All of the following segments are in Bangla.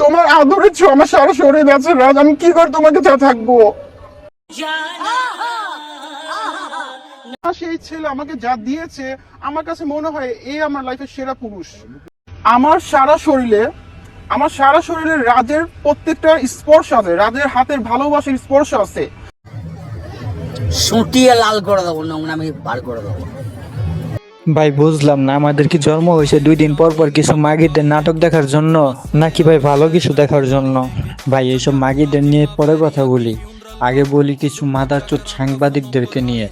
তোমার আদরের ছো আমার সারা শরীর আছে রাজ। আমি কি করে তোমাকে চা থাকব? সেই ছেলে আমাকে যা দিয়েছে, আমার কাছে মনে হয় এই আমার লাইফের সেরা পুরুষ। আমার সারা শরীরে, আমার সারা শরীরে রাজের প্রত্যেকটা স্পর্শ আছে, রাজের হাতের ভালোবাসার স্পর্শ আছে। সুটিয়ে লাল করে দেবো নোংরা আমি বার করে দেবো। ভাই, বুঝলাম না, আমাদের কি জন্ম হয়েছে দুই দিন পর পর কিছু মাগিদের নাটক দেখার জন্য, নাকি ভাই ভালো কিছু দেখার জন্য? ভাই, এইসব মাগিদের নিয়ে পরে কথা বলি। আগে বলি কিছু মাদারচোদ সাংবাদিকদেরকে নিয়ে,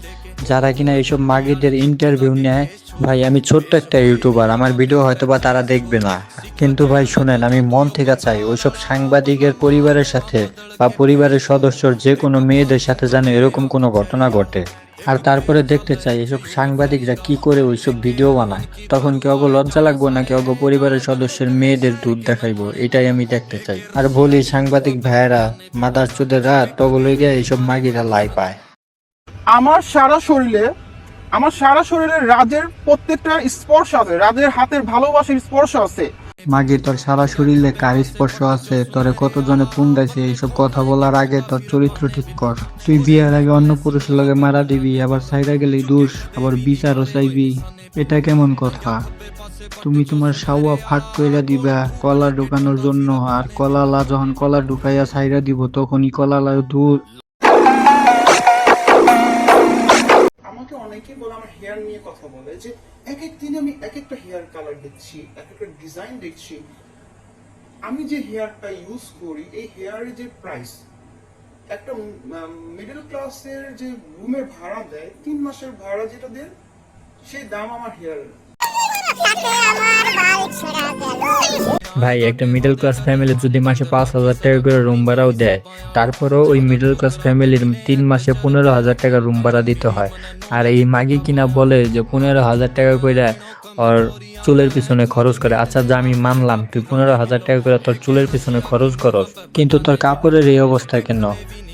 যারা কিনা এইসব মাগিদের ইন্টারভিউ নেয়। ভাই, আমি ছোট্ট একটা ইউটিউবার আমার ভিডিও হয়তো বা তারা দেখবে না। কিন্তু ভাই, শুনেন, আমি মন থেকে চাই ওইসব সাংবাদিকের পরিবারের সাথে বা পরিবারের সদস্যর যে কোনো মেয়েদের সাথে যেন এরকম কোনো ঘটনা ঘটে। আর তারপরে দেখতে চাই এসব সাংবাদিকরা কি করে ওইসব ভিডিও বানায়। তখন কেউ লজ্জা লাগবো না কেউ পরিবারের সদস্যের মেয়েদের দুধ দেখাইবো? এটাই আমি দেখতে চাই। আর বলি, সাংবাদিক ভাইয়েরা মাদার চোদেরা তগলই গিয়ে এইসব মাগিরা লাই পায়। আমার সারা শরীরে, আমার সারা শরীরে রাজের প্রত্যেকটা স্পর্শ আছে, রাজের হাতের ভালোবাসার স্পর্শ আছে। মাগি, তোর সারা শরীরে কার স্পর্শ আছে? তোরে কতজনে ফোন দিয়েছে এইসব কথা বলার আগে তোর চরিত্র ঠিক কর। তুই বিয়ের আগে অন্য পুরুষের লগে মারা দিবি, আবার সাইডা গেলেই দোষ, আবার বিচারও চাইবি। এটা কেমন কথা? তুমি তোমার সাওয়া ফাঁক কইরা দিবা, কলা ঢুকানোর জন্য, আর কলালা যখন কলা ঢুকাইয়া সাইরা দিব, তখনই কলালা দূর। আমাকে অনেকেই বলে, আমার হেয়ার নিয়ে কথা বলে যে এক এক দিনে আমি এক একটা হেয়ার কালার দেখছি, এক একটা ডিজাইন দেখছি। আমি যে হেয়ারটা ইউজ করি, এই হেয়ারের যে প্রাইস একটা মিডল ক্লাসের যে রুমের ভাড়া দেয়, তিন মাসের ভাড়া যেটা দেয়, সেই দাম আমার হেয়ার ভাই, একটা মিডল ক্লাস ফ্যামিলি যদি মাসে পাঁচ হাজার টাকা করে রুম ভাড়াও দেয়, তারপরেও ওই মিডল ক্লাস ফ্যামিলির তিন মাসে পনেরো হাজার টাকা রুম ভাড়া দিতে হয়। আর এই মাগি কিনা বলে যে পনেরো হাজার টাকা করে ওর চুলের পিছনে খরচ করে আচ্ছা যা আমি মানলাম, তুই পনেরো হাজার টাকা করে তোর চুলের পিছনে খরচ করস। কিন্তু তোর কাপড়ের এই অবস্থা কেন?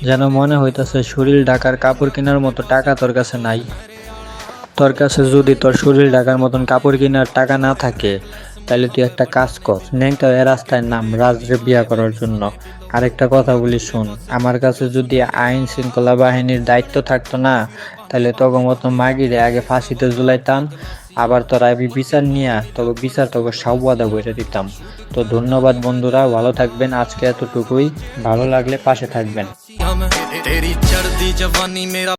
যেন মনে হইতাছে শরীর ঢাকার কাপড় কেনার মতো টাকা তোর কাছে নাই। তোর কাছে যদি তোর শরীর ঢাকার মতন কাপড় কেনার টাকা না থাকে তাহলে তুই একটা কাজ কর। নেংটা এ রাস্তায় নাম রাজরে বিয়া করার জন্য। আরেকটা কথা বলি শোন, আমার কাছে যদি আইন শৃঙ্খলা বাহিনীর দায়িত্ব থাকতো না তাহলে তখন মতো মাগিরে আগে ফাঁসিতে ঝুলাইতাম, আবার তোরা আমি বিচার নিয়ে তবে বিচার তোকে সাউবাদা বইটা দিতাম। তো ধন্যবাদ বন্ধুরা, ভালো থাকবেন আজকে এতটুকুই, ভালো লাগলে পাশে থাকবেন।